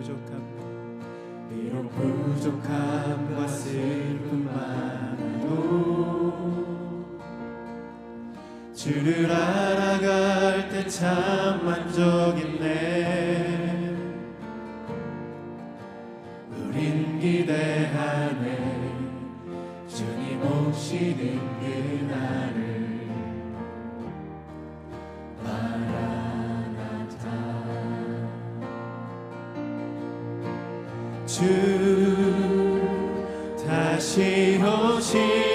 부족함. 비록 부족함과 슬픔 많아도 주를 알아갈 때 참 만족이네 주 다시 오시오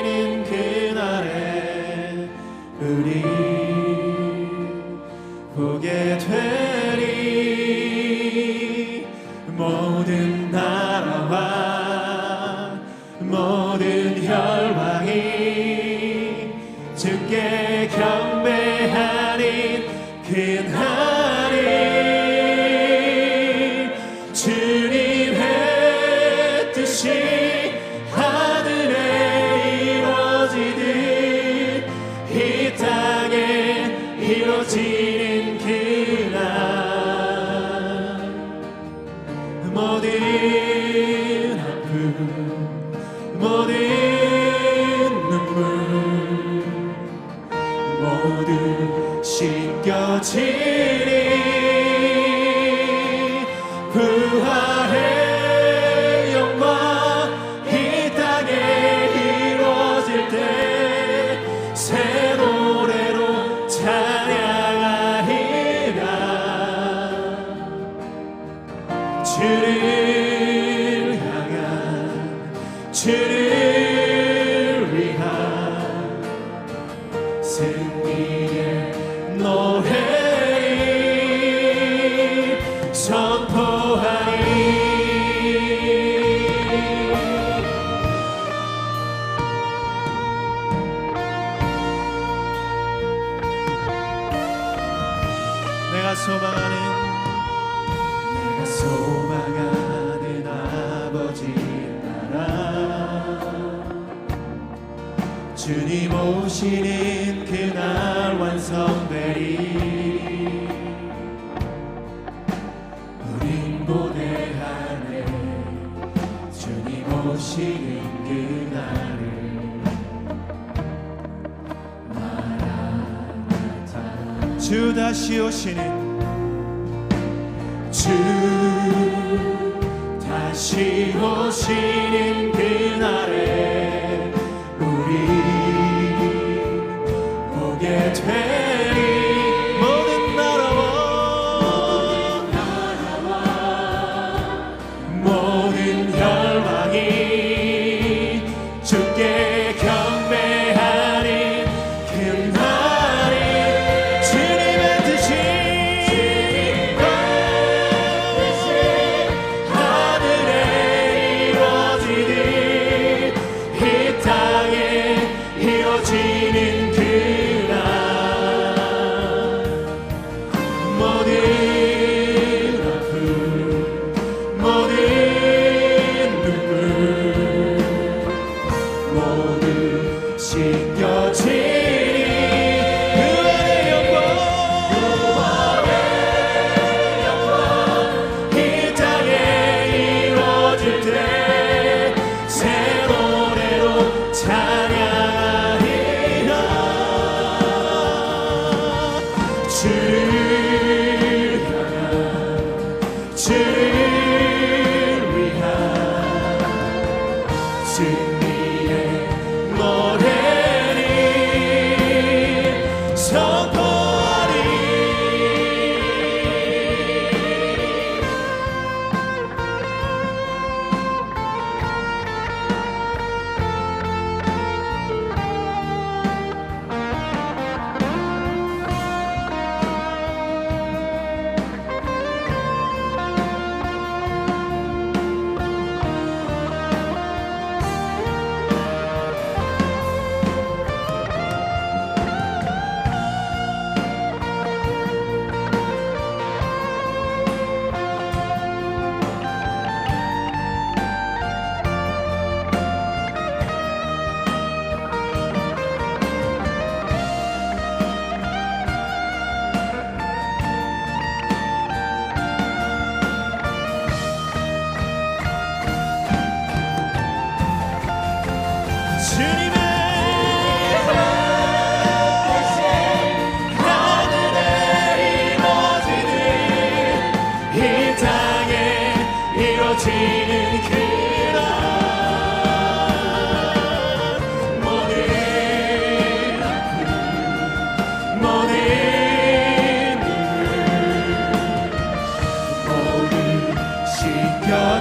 빈보들 하늘 주님 오시는 그날을 말하나 주 다시 오시는 주 다시 오시는 그날에 우리 오게 되 주를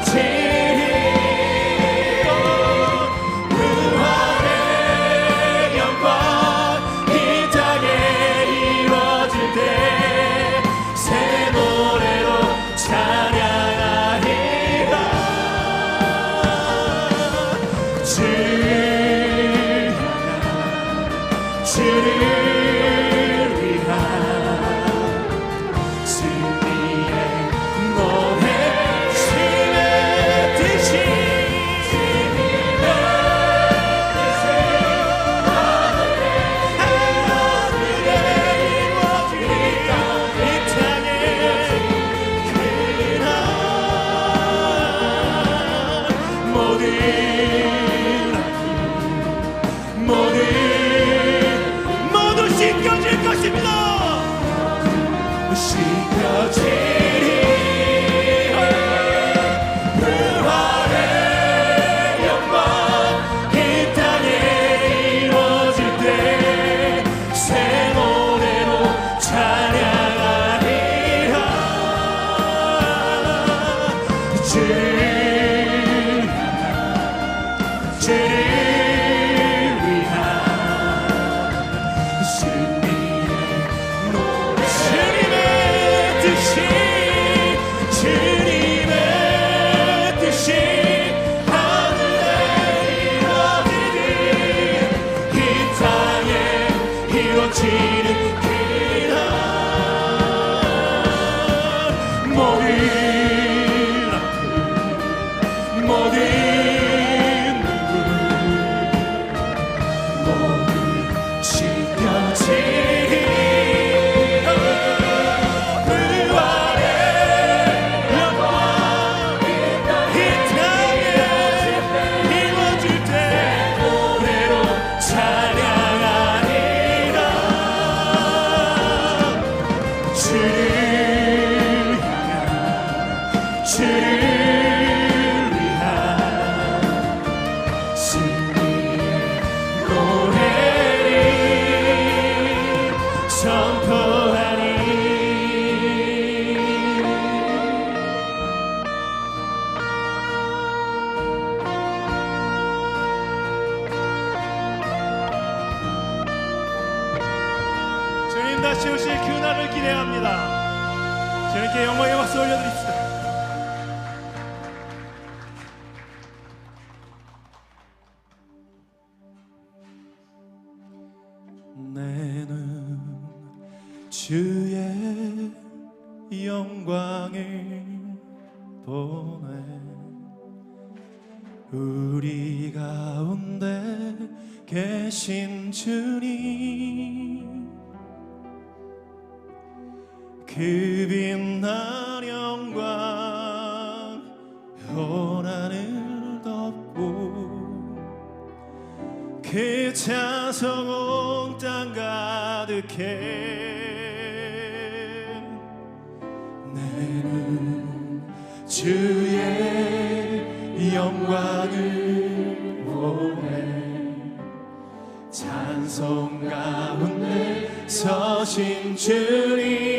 take 오실 그날을 기대합니다. 주님께 영광의 박수 올려드립시다. 내눈 주의 영광을 보네 우리 가운데 계신 주님 그 빛난 영광 온 하늘 덮고 그 찬송 온땅 가득해 내는 주의 영광을 보네 찬송 가운데 서신 주님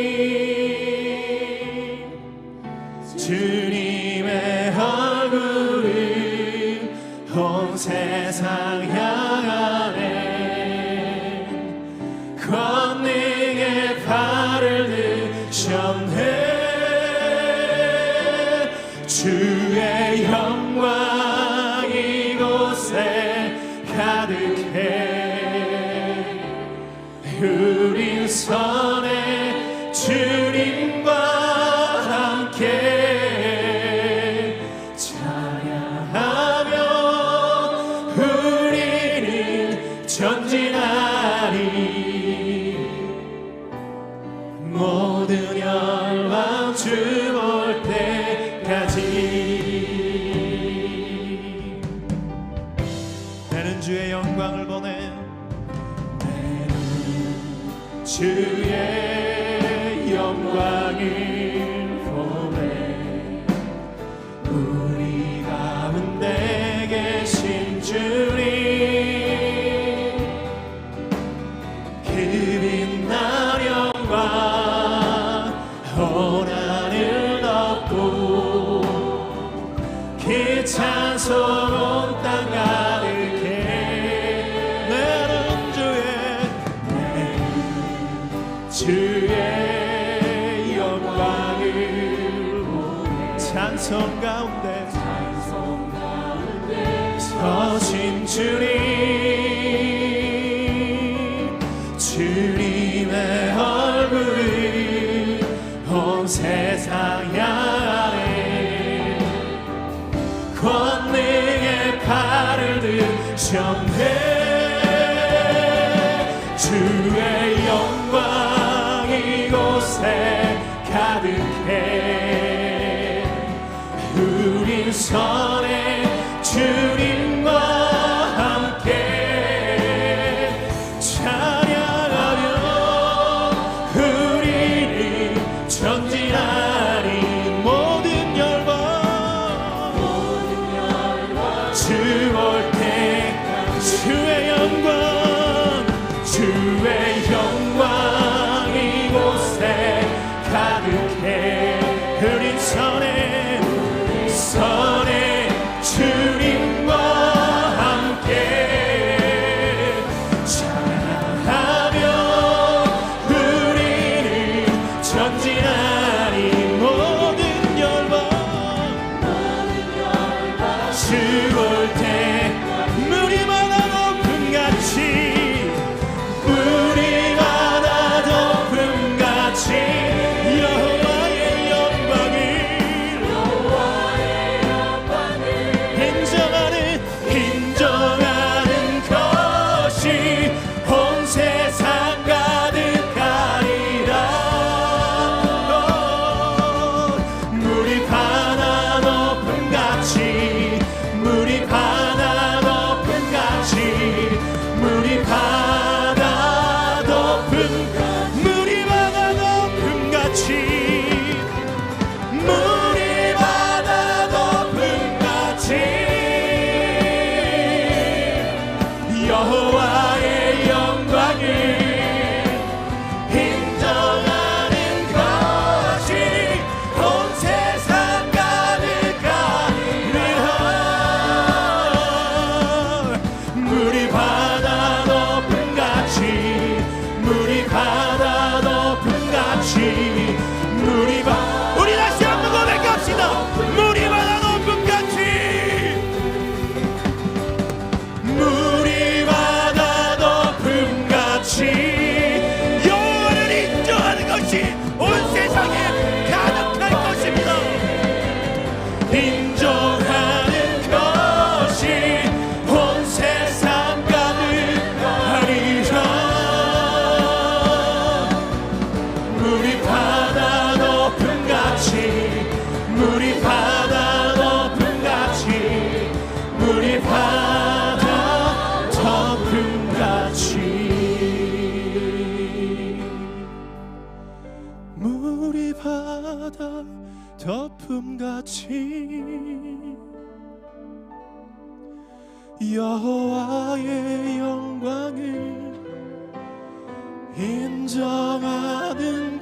주의 영광 이곳에 가득해. 우린 선 찬송 온땅 가득해 나는 주의 주의 영광을 찬송 가운데 서신 주님 드셨네 주의 영광 이곳에 가득해. 우린 선에 주 빈정. 여호와의 영광을 인정하는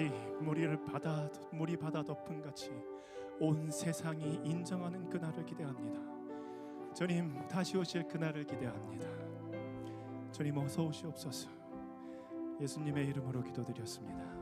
것이 우리를 바다 물이 바다 덮은 같이 온 세상이 인정하는 그날을 기대합니다. 주님 다시 오실 그날을 기대합니다. 주님 어서 오시옵소서. 예수님의 이름으로 기도드렸습니다.